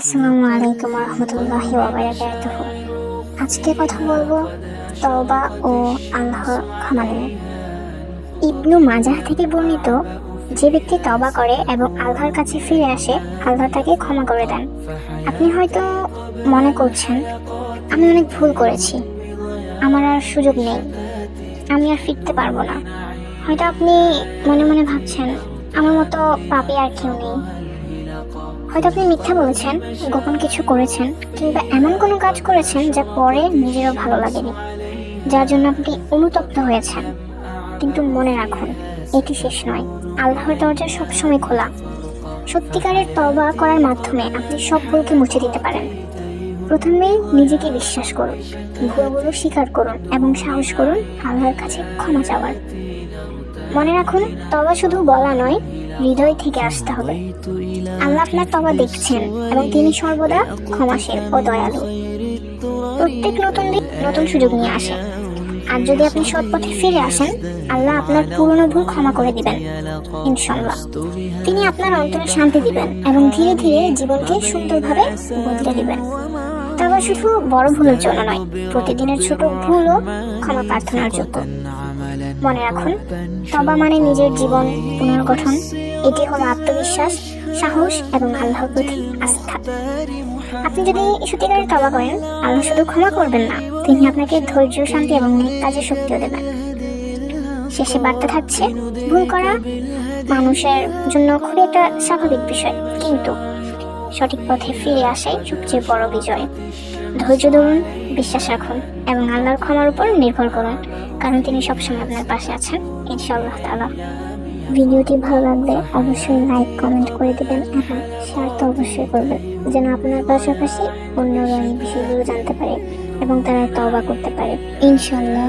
আসসালামু আলাইকুম রহমতুল্লাহি ওবারাকাতুহ আজকে কথা বলব তওবা ও আল্লাহর ক্ষমা নিয়ে। ইবনু মাজাহ থেকে বর্ণিত যে ব্যক্তি তবা করে এবং আল্লাহর কাছে ফিরে আসে, আল্লাহ তাকে ক্ষমা করে দেন। আপনি হয়তো মনে করছেন, আমি অনেক ভুল করেছি। আমার আর সুযোগ নেই। আমি আর ফিরতে পারব না। হয়তো আপনি মনে মনে ভাবছেন, আমার মতো পাপি আর কেউ নেই। হয়তো আপনি মিথ্যা বলেছেন, গোপন কিছু করেছেন, কিংবা এমন কোনো কাজ করেছেন যা পরে নিজেরও ভালো লাগেনি, যার জন্য আপনি অনুতপ্ত হয়েছেন। কিন্তু মনে রাখুন, এটি শেষ নয়। আল্লাহর দরজা সবসময় খোলা। সত্যিকারের তবা করার মাধ্যমে আপনি সব ভুলকে মুছে দিতে পারেন। প্রথমে নিজেকে বিশ্বাস করুন, ভুলগুলো স্বীকার করুন এবং সাহস করুন আল্লাহর কাছে ক্ষমা চাওয়ার। মনে রাখুন, তবা শুধু বলা নয়, হৃদয় থেকে আসতে হবে। আল্লাহ আপনার তবা দেখছেন এবং তিনি সর্বদা ক্ষমাশীল ও দয়ালু। প্রত্যেক নতুন দিন নতুন সুযোগ নিয়ে আসে। আর যদি আপনি সৎ পথে ফিরে আসেন, আল্লাহ আপনার পুরনো ভুল ক্ষমা করে দিবেন ইনশাল্লাহ তিনি আপনার অন্তরে শান্তি দিবেন এবং ধীরে ধীরে জীবনকে সুন্দরভাবে বদলে দিবেন। তবে শুধু বড় ভুলের জন্য নয়, প্রতিদিনের ছোট ভুলও ক্ষমা প্রার্থনার যোগ্য। মনে রাখুন, তবা মানে নিজের জীবন পুনর্গঠন। এটি হলো আত্মবিশ্বাস, সাহস এবং আল্লাহর প্রতি আস্থা। আপনি যদি সত্যিকারের তবা করেন, আল্লাহ শুধু ক্ষমা করবেন না, তিনি আপনাকে ধৈর্য, শান্তি এবং কাজের শক্তিও দেবেন। শেষে বার্তা থাকছে, ভুল করা মানুষের জন্য খুবই একটা স্বাভাবিক বিষয়, কিন্তু সঠিক পথে ফিরে আসাই সবচেয়ে বড় বিজয়। ধৈর্য ধরুন, বিশ্বাস রাখুন এবং আল্লাহর ক্ষমার উপর নির্ভর করুন, কারণ তিনি সবসময় আপনার পাশে আছেন, ইনশাআল্লাহ তালা ভিডিওটি ভালো লাগলে অবশ্যই লাইক, কমেন্ট করে দিবেন হ্যাঁ শেয়ার তো অবশ্যই করবেন, যেন আপনার পাশাপাশি অন্যরা এই বিষয়গুলো জানতে পারে এবং তারা তওবা করতে পারে, ইনশাআল্লাহ।